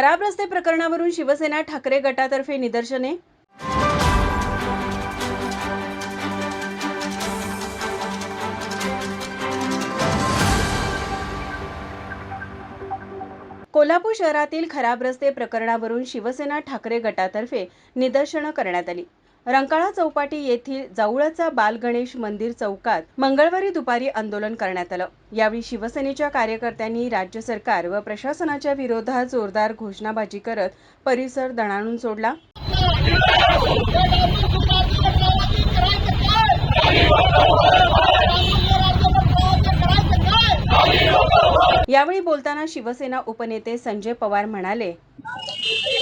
खराब रस्ते प्रकरणावरून शिवसेना ठाकरे गटातर्फे निदर्शने? कोल्हापूर शहरातील खराब रस्ते प्रकरणावरून शिवसेना ठाकरे गटातर्फे निदर्शनं करण्यात आली. रंकाळा चौपाटी येथील जवळचा बालगणेश मंदिर चौकात मंगळवारी दुपारी आंदोलन करण्यात आलं. यावेळी शिवसेनेच्या कार्यकर्त्यांनी राज्य सरकार व प्रशासनाच्या विरोधात जोरदार घोषणाबाजी करत परिसर दणाणून सोडला. यावेळी बोलताना शिवसेना उपनेते संजय पवार म्हणाले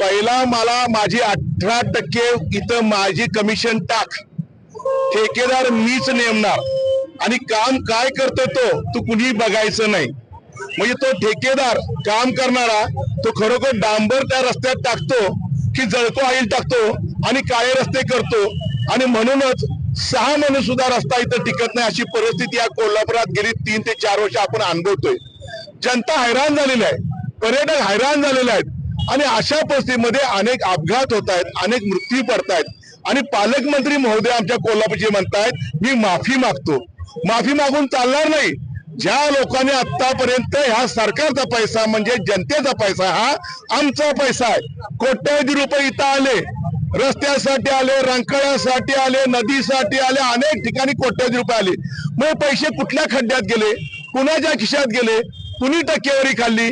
पहिला मला माझी अठरा टक्के इथं माझी कमिशन टाक. ठेकेदार मीच नेमणार. आणि काम काय करतो तो तू कुणी बघायचं नाही. म्हणजे तो ठेकेदार काम करणारा तो खरोखर डांबर त्या रस्त्यात टाकतो की जळको आईल टाकतो आणि काळे रस्ते करतो. आणि म्हणूनच सहा महिने सुद्धा रस्ता इथं टिकत नाही अशी परिस्थिती या कोल्हापुरात गेली तीन ते चार वर्ष आपण अनुभवतोय. जनता हैराण झालेली आहे. पर्यटक हैराण झालेले आहेत. आणि अशा परिस्थितीमध्ये अनेक अपघात होत आहेत अनेक मृत्यू पडत आहेत. आणि पालकमंत्री महोदय आमच्या कोल्हापूरचे म्हणतायत मी माफी मागतो. माफी मागून चालणार नाही. ज्या लोकांनी आतापर्यंत ह्या सरकारचा पैसा म्हणजे जनतेचा पैसा हा आमचा पैसा आहे. कोट्यावधी रुपये इथं आले. रस्त्यासाठी आले रंकाळ्यासाठी आले नदीसाठी आले अनेक ठिकाणी कोट्यावधी रुपये आले. मग पैसे कुठल्या खड्ड्यात गेले? कुणाच्या खिशात गेले? कुणी टक्केवारी खाल्ली?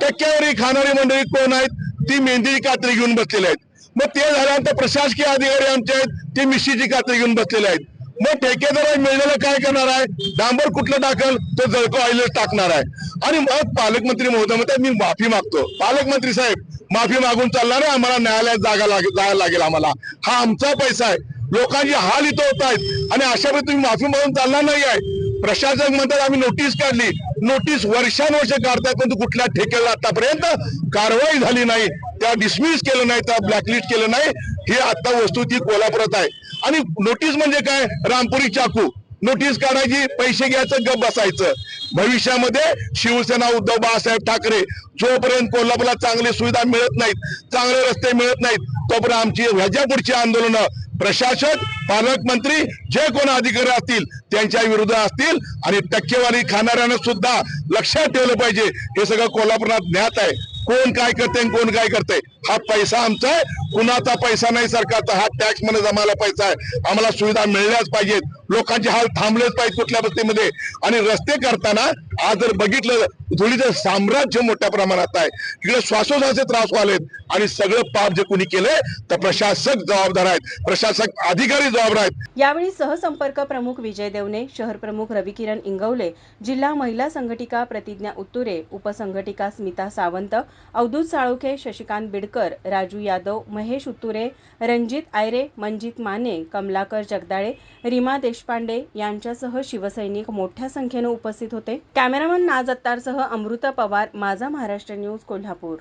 टक्क्यावरी खाणारी मंडळी कोण आहेत? ती मेहंदीची कात्री घेऊन बसलेली आहेत. मग ते झाल्यानंतर प्रशासकीय अधिकारी आमचे आहेत ते मिशीची कात्री घेऊन बसलेले आहेत. मग ठेकेदार मिळलेलं काय करणार आहे? डांबर कुठलं टाकल? तो जळको ऑइलच टाकणार आहे. आणि मग पालकमंत्री महोदय म्हणतात मी माफी मागतो. पालकमंत्री साहेब माफी मागून चालणार आहे? आम्हाला न्यायालयात जागा लागेल जायला लागेल आम्हाला. हा आमचा पैसा आहे. लोकांचे हाल इथं होत आहेत. आणि अशा वेळी तुम्ही माफी मागून चालणार नाही आहे. प्रशासक म्हणतात आम्ही नोटीस काढली. नोटीस वर्षानुवर्ष काढतात परंतु कुठल्या ठेक्याला आतापर्यंत कारवाई झाली नाही. त्या डिसमिस केलं नाही त्या ब्लॅकलिस्ट केलं नाही. ही आता वस्तू ती कोल्हापुरात आहे. आणि नोटीस म्हणजे काय? रामपुरी चाकू. नोटीस काढायची पैसे घ्यायचं गप बसायचं. भविष्यामध्ये शिवसेना उद्धव बाळासाहेब ठाकरे जोपर्यंत कोल्हापूरला चांगली सुविधा मिळत नाहीत चांगले रस्ते मिळत नाहीत तोपर्यंत आमची ह्याच्या पुढची आंदोलनं प्रशासक पालकमंत्री जे कोण अधिकारी असतील त्यांच्या विरुद्ध असतील आणि टक्केवारी खाणाऱ्यांना सुद्धा लक्षात ठेवलं पाहिजे. हे सगळं कोल्हापुरात ज्ञात आहे. कोण काय करते आणि कोण काय करते हा पैसा आमचा आहे. कुणाचा पैसा नाही सरकारचा हा टॅक्समध्ये जमायला पैसा आहे. आम्हाला सुविधा मिळल्याच पाहिजेत. लोकांचे हाल थांबलेच पाहिजे कुठल्या बस्तीमध्ये आणि रस्ते करताना आज जर बघितलं धुळीचं साम्राज्य मोठ्या प्रमाणात आहे. तिकडे श्वासोश्वासाचे त्रास व्हालेत आणि सगळं पाप जे कुणी केलंय तर प्रशासक जबाबदार आहेत. प्रशासक अधिकारी जबाबदार आहेत. यावेळी सहसंपर्क प्रमुख विजय देवने शहर प्रमुख रविकिरण इंगवले जिल्हा महिला संघटिका प्रतिज्ञा उत्तुरे उपसंघटिका स्मिता सावंत अवधूत साळोखे शशिकांत बिडकर राजू यादव महेश उत्तुरे रणजित आयरे मंजित माने कमलाकर जगदाळे रीमा देशपांडे यांच्यासह शिवसैनिक मोठ्या संख्येनं उपस्थित होते. कॅमेरामन नाज अत्तारसह अमृता पवार माझा महाराष्ट्र न्यूज कोल्हापूर.